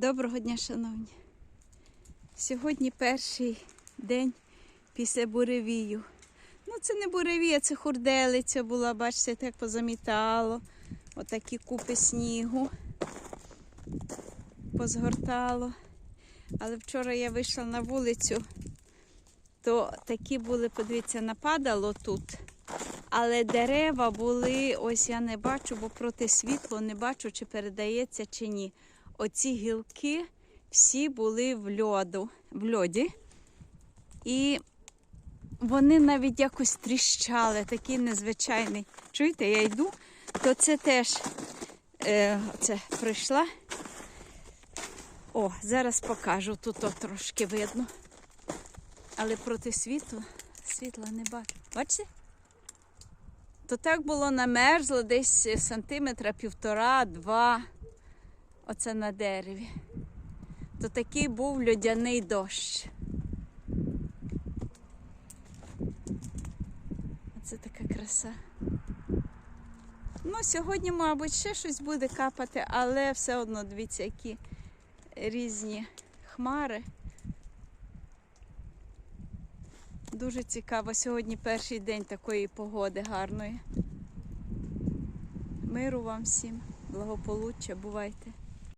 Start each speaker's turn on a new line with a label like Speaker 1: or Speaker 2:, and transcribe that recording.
Speaker 1: Доброго дня, шановні. Сьогодні перший день після буревію. Ну, це не буревія, це хурделиця була, бачите, так позамітало. Отакі купи снігу позгортало. Але вчора я вийшла на вулицю, то такі були, подивіться, нападало тут. Але дерева були, ось я не бачу, бо проти світло не бачу, чи передається, чи ні. Оці гілки всі були в льоду, в льоді. І вони навіть якось тріщали, такий незвичайний. Чуєте, я йду, то це теж е, це прийшла. О, зараз покажу, тут трошки видно. Але проти світу світла не бачу. Бачите? То так було намерзло десь сантиметра півтора-два. Оце на дереві. То такий був льодяний дощ. Оце така краса. Ну, сьогодні, мабуть, ще щось буде капати, але все одно дивіться, які різні хмари. Дуже цікаво. Сьогодні перший день такої погоди гарної. Миру вам всім, благополуччя, бувайте.